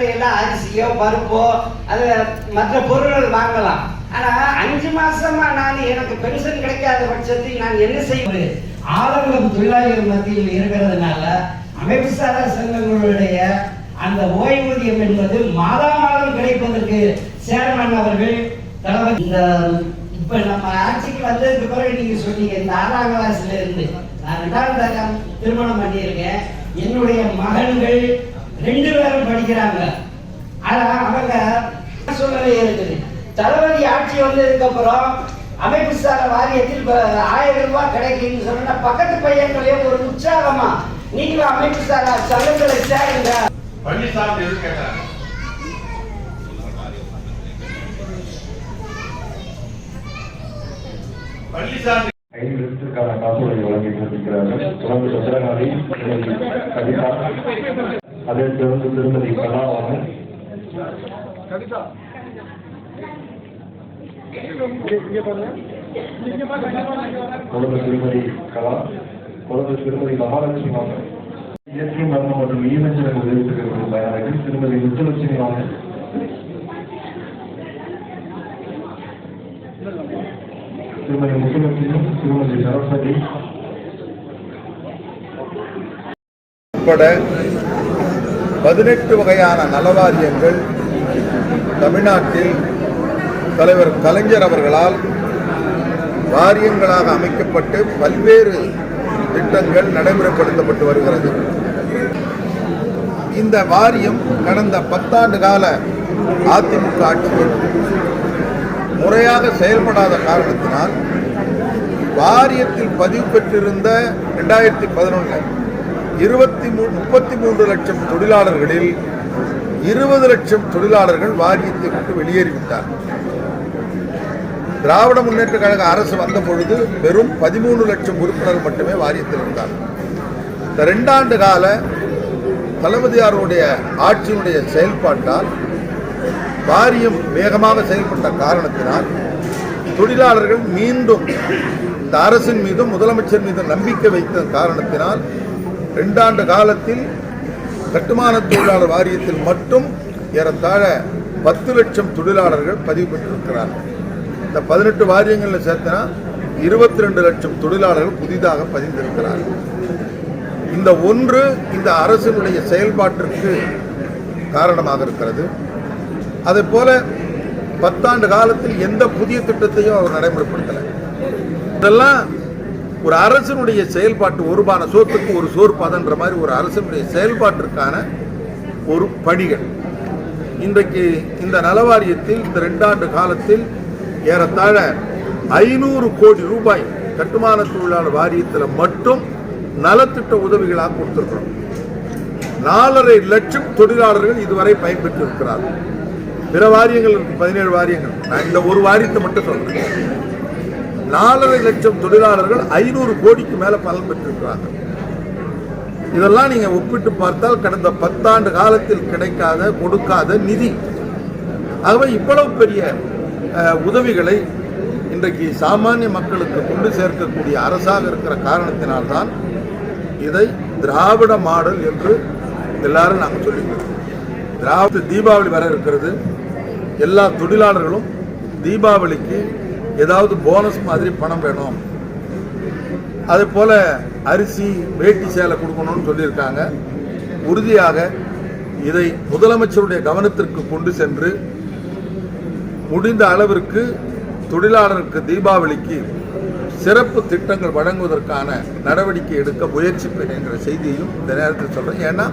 கடையில அரிசியோ பருப்போ அது மற்ற பொருள்கள் வாங்கலாம். ஆனா அஞ்சு மாசமா நான் எனக்கு பென்ஷன் கிடைக்காத பட்சத்தில் நான் என்ன செய்வது ஆலங்குளம் தொழிலாளர்கள் மத்தியில் இருக்கிறதுனால அமைப்புசாரா சங்கங்களுடைய அந்த ஓய்வூதியம் என்பது மாதா மாதம் கிடைப்பதற்கு சேர்மன் அவர்கள் தளபதி இந்த இப்ப நம்ம ஆட்சிக்கு வந்ததுக்கு பிறகு நீங்க சொன்னீங்க இந்த ஆறாம் கிளாஸ்ல இருந்து நான் ரெண்டாவது திருமணம் பண்ணியிருக்கேன். என்னுடைய மகன்கள் ரெண்டு பேரும் படிக்கிறாங்க. ஆனா அவங்க சூழ்நிலை இருக்குது தளபதி ஆட்சி வந்ததுக்கு அப்புறம் அமைப்பு சார வாரியத்தில் ஆயிரம் ரூபாய் கிடைக்குன்னு சொன்னா பக்கத்து பையன்களே ஒரு உற்சாகமா நீங்களும் அமைப்பு சாரா சங்கங்களை சேருங்க. பழனிசாமி எது கேட்டாங்க பழனிசாமி ஐந்து நிமிடத்திற்கான காசோலை வழங்கி கொண்டிருக்கிறார்கள். தொடர்ந்து சந்திரகாரி திருமதி கவிதா அதைத் தொடர்ந்து திருமதி கலாவாணன் தொடர்ந்து திருமதி கலா தொடர்ந்து திருமதி மகாலட்சுமி வாங்கன் இயற்கை மரணம் மற்றும் ஈமஞ்சல உதவித்திருக்கிற பயனாளிகள் திருமதி முத்துலட்சுமி வாங்கன் திருமதி முத்துலட்சுமி திருமதி சரஸ்வதி. உட்பட பதினெட்டு வகையான நலவாரியங்கள் தமிழ்நாட்டில் தலைவர் கலைஞர் அவர்களால் வாரியங்களாக அமைக்கப்பட்டு பல்வேறு திட்டங்கள் நடைமுறைப்படுத்தப்பட்டு வருகிறது. இந்த வாரியம் கடந்த பத்தாண்டு கால அதிமுக ஆட்சியில் முறையாக செயல்படாத காரணத்தினால் வாரியத்தில் பதிவு பெற்றிருந்த ரெண்டாயிரத்தி பதினொன்று இருபத்தி மூ முப்பத்தி மூன்று லட்சம் தொழிலாளர்களில் இருபது லட்சம் தொழிலாளர்கள் வாரியத்தை விட்டு வெளியேறிவிட்டார். திராவிட முன்னேற்ற கழக அரசு வந்த பொழுது வெறும் பதிமூணு லட்சம் உறுப்பினர்கள் மட்டுமே வாரியத்தில் இருந்தார். இந்த ரெண்டாண்டு கால தளபதியாருடைய ஆட்சியினுடைய செயல்பாட்டால் வாரியம் வேகமாக செயல்பட்ட காரணத்தினால் தொழிலாளர்கள் மீண்டும் இந்த அரசின் மீதும் முதலமைச்சர் மீதும் நம்பிக்கை வைத்த காரணத்தினால் ரெண்டாண்டு காலத்தில் கட்டுமான தொழிலாளர் வாரியத்தில் மட்டும் ஏறத்தாழ பத்து லட்சம் தொழிலாளர்கள் பதிவு பெற்றிருக்கிறார்கள். இந்த பதினெட்டு வாரியங்களில் சேர்த்தனா இருபத்தி ரெண்டு லட்சம் தொழிலாளர்கள் புதிதாக பதிந்திருக்கிறார்கள். இந்த ஒன்று இந்த அரசினுடைய செயல்பாட்டிற்கு காரணமாக இருக்கிறது. அதே போல பத்தாண்டு காலத்தில் எந்த புதிய திட்டத்தையும் அவர் நடைமுறைப்படுத்தலை. இதெல்லாம் ஒரு அரசினுடைய செயல்பாட்டு ஒருபான சோத்துக்கு ஒரு சோறு பதன்ற மாதிரி ஒரு அரசினுடைய செயல்பாட்டிற்கான ஒரு பணிகள் இன்றைக்கு இந்த நலவாரியத்தில் இந்த ரெண்டாண்டு காலத்தில் ஏறத்தாழ ஐநூறு கோடி ரூபாய் கட்டுமான தொழிலாளர் வாரியத்தில் மட்டும் நலத்திட்ட உதவிகளாக கொடுத்திருக்கிறோம். நாலரை லட்சம் தொழிலாளர்கள் இதுவரை பயன்பெற்று இருக்கிறார்கள் பிற வாரியங்கள் இருக்கு பதினேழு வாரியங்கள். நான் இந்த ஒரு வாரியத்தை மட்டும் சொல்றேன். நாலரை லட்சம் தொழிலாளர்கள் ஐநூறு கோடிக்கு மேல பலன் பெற்றிருக்கிறார்கள் இதெல்லாம் நீங்க ஒப்பிட்டு பார்த்தால் கடந்த பத்தாண்டு காலத்தில் கிடைக்காத கொடுக்காத நிதி. ஆகவே இவ்வளவு பெரிய உதவிகளை இன்றைக்கு சாமானிய மக்களுக்கு கொண்டு சேர்க்கக்கூடிய அரசாக இருக்கிற காரணத்தினால்தான் இதை திராவிட மாடல் என்று எல்லாரும் நாங்கள் சொல்லிக்கிறோம். திராவிட தீபாவளி வர இருக்கிறது. எல்லா தொழிலாளர்களும் தீபாவளிக்கு ஏதாவது போனஸ் மாதிரி பணம் வேணும். அதே போல அரிசி வேட்டி சேலை கொடுக்கணும்னு சொல்லியிருக்காங்க. உறுதியாக இதை முதலமைச்சருடைய கவனத்திற்கு கொண்டு சென்று முடிந்த அளவிற்கு தொழிலாளருக்கு தீபாவளிக்கு சிறப்பு திட்டங்கள் வழங்குவதற்கான நடவடிக்கை எடுக்க முயற்சிப்பேன் என்கிற செய்தியையும் இந்த நேரத்தில் சொல்றேன். ஏன்னா